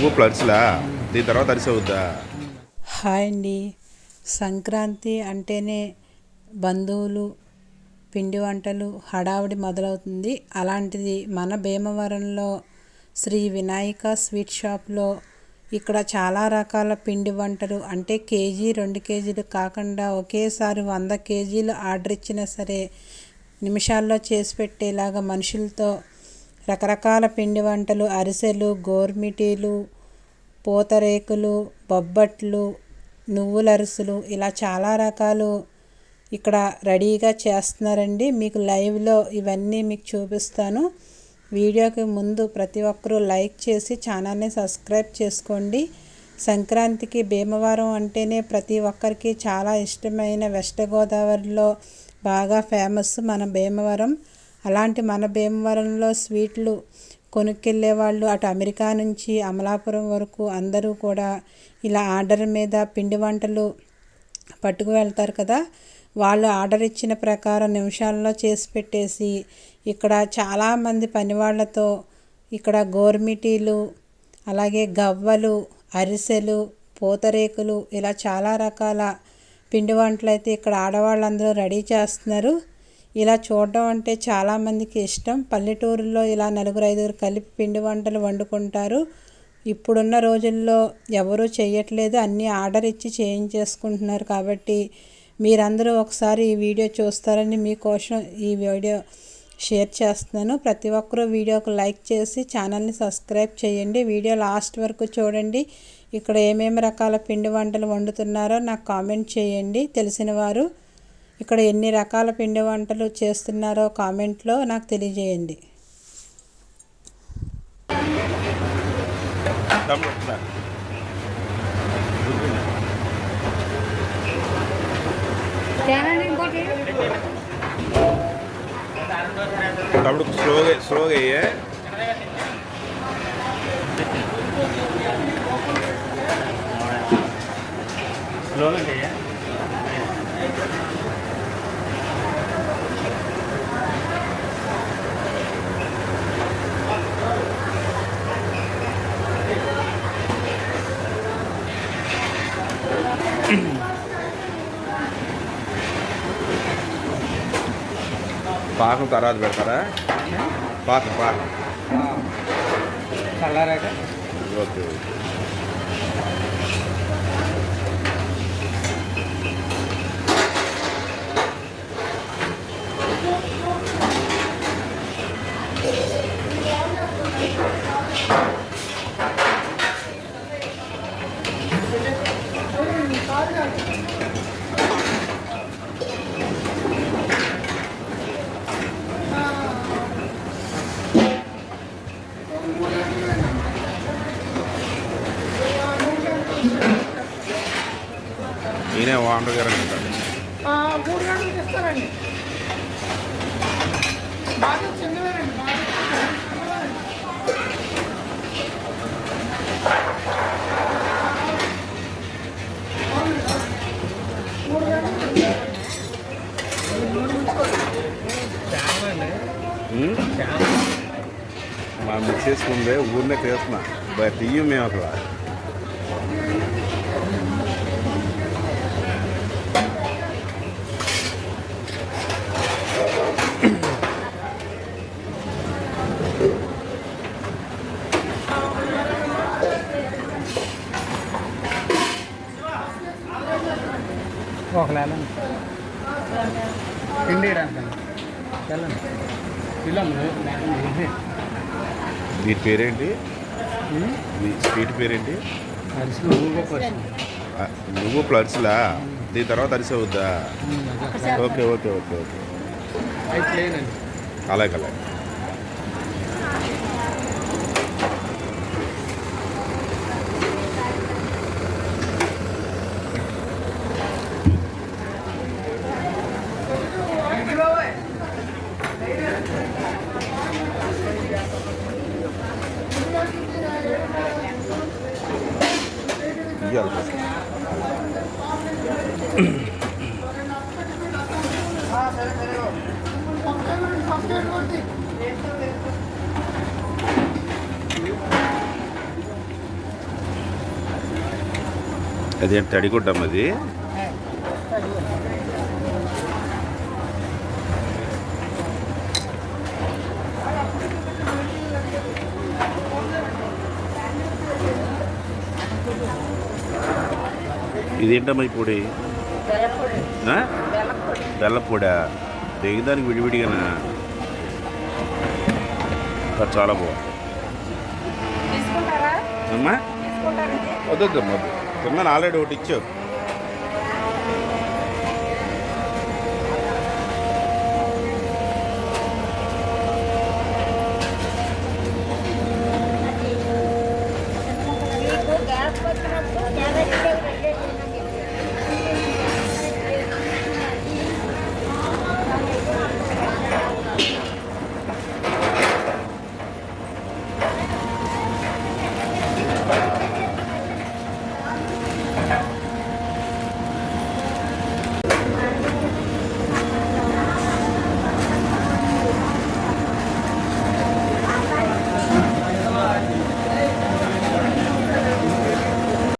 నువ్వు ప్లస్లా దీని తర్వాత అరిసి అవుద్దా హాయ్ అండి. సంక్రాంతి అంటేనే బంధువులు పిండి వంటలు హడావుడి మొదలవుతుంది. అలాంటిది మన భీమవరంలో శ్రీ వినాయక స్వీట్ షాప్లో ఇక్కడ చాలా రకాల పిండి వంటలు. అంటే కేజీ రెండు కేజీలు కాకుండా ఒకేసారి వంద కేజీలు ఆర్డర్ ఇచ్చినా సరే నిమిషాల్లో చేసి పెట్టేలాగా మనుషులతో రకరకాల పిండి వంటలు అరిసెలు గోర్మిటీలు పూతరేకులు బొబ్బట్లు నువ్వుల ఇలా చాలా రకాలు ఇక్కడ రెడీగా చేస్తున్నారండి. మీకు లైవ్లో ఇవన్నీ మీకు చూపిస్తాను. వీడియోకి ముందు ప్రతి ఒక్కరూ లైక్ చేసి ఛానల్ని సబ్స్క్రైబ్ చేసుకోండి. సంక్రాంతికి భీమవరం అంటేనే ప్రతి ఒక్కరికి చాలా ఇష్టమైన వెస్ట్ గోదావరిలో బాగా ఫేమస్ మన భీమవరం. అలాంటి మన భీమవరంలో స్వీట్లు కొనుక్కెళ్ళే వాళ్ళు అటు అమెరికా నుంచి అమలాపురం వరకు అందరూ కూడా ఇలా ఆర్డర్ మీద పిండి వంటలు పట్టుకు వెళ్తారు కదా. వాళ్ళు ఆర్డర్ ఇచ్చిన ప్రకారం నిమిషాల్లో చేసి పెట్టేసి ఇక్కడ చాలామంది పనివాళ్ళతో ఇక్కడ గోర్మిటీలు అలాగే గవ్వలు అరిసెలు పూతరేకులు ఇలా చాలా రకాల పిండి వంటలు అయితే ఇక్కడ ఆడవాళ్ళందరూ రెడీ చేస్తున్నారు. ఇలా చూడడం అంటే చాలామందికి ఇష్టం. పల్లెటూరులో ఇలా నలుగురు ఐదుగురు కలిపి పిండి వంటలు వండుకుంటారు. ఇప్పుడున్న రోజుల్లో ఎవరూ చేయట్లేదు అన్నీ ఆర్డర్ ఇచ్చి చేయించేసుకుంటున్నారు కాబట్టి మీరందరూ ఒకసారి ఈ వీడియో చూస్తారని మీకోసం ఈ వీడియో షేర్ చేస్తున్నాను. ప్రతి ఒక్కరూ వీడియోకి లైక్ చేసి ఛానల్ని సబ్స్క్రైబ్ చేయండి. వీడియో లాస్ట్ వరకు చూడండి. ఇక్కడ ఏమేమి రకాల పిండి వంటలు వండుతున్నారో నాకు కామెంట్ చేయండి. తెలిసిన వారు ఇక్కడ ఎన్ని రకాల పిండి వంటలు చేస్తున్నారో కామెంట్లో నాకు తెలియజేయండి. తమ్ముడు స్లోగా స్లోగా అయ్యే స్లోగా పాకం తర్వాత పెడతారా? పాకం పాకం. Okay okay. నేనే ఓనర్ గారు మూడు గంటలకు ఇస్తారండి బాగా చిన్నవేనండి. మూడు గంటలకు మా మిక్సెస్ ముందే ఊరినే తీస్తున్నా బట్ తీయం మేము అసలు ఒక వెళ్ళండి. పిల్లలు వీటి పేరేంటి? మీ స్వీట్ పేరేంటి? నువ్వు ప్లస్లా దీని తర్వాత అరిసి అవుద్దా ఓకే ఓకే ఓకే ఓకే. అలాగే అలాగే. ఇయ్యాలి ఫస్ట్. పక్కన పక్కన కొట్టి తడిగుడ్డం అది ఇదేంటమ్మా ఈ పొడి? బెల్లపొడా. దేగదానికి విడివిడిగానా? చాలా బాగుంది. అమ్మా? వద్దొద్దమ్మా వద్దు. తిన్నాను ఆల్రెడీ ఒకటి ఇచ్చావు.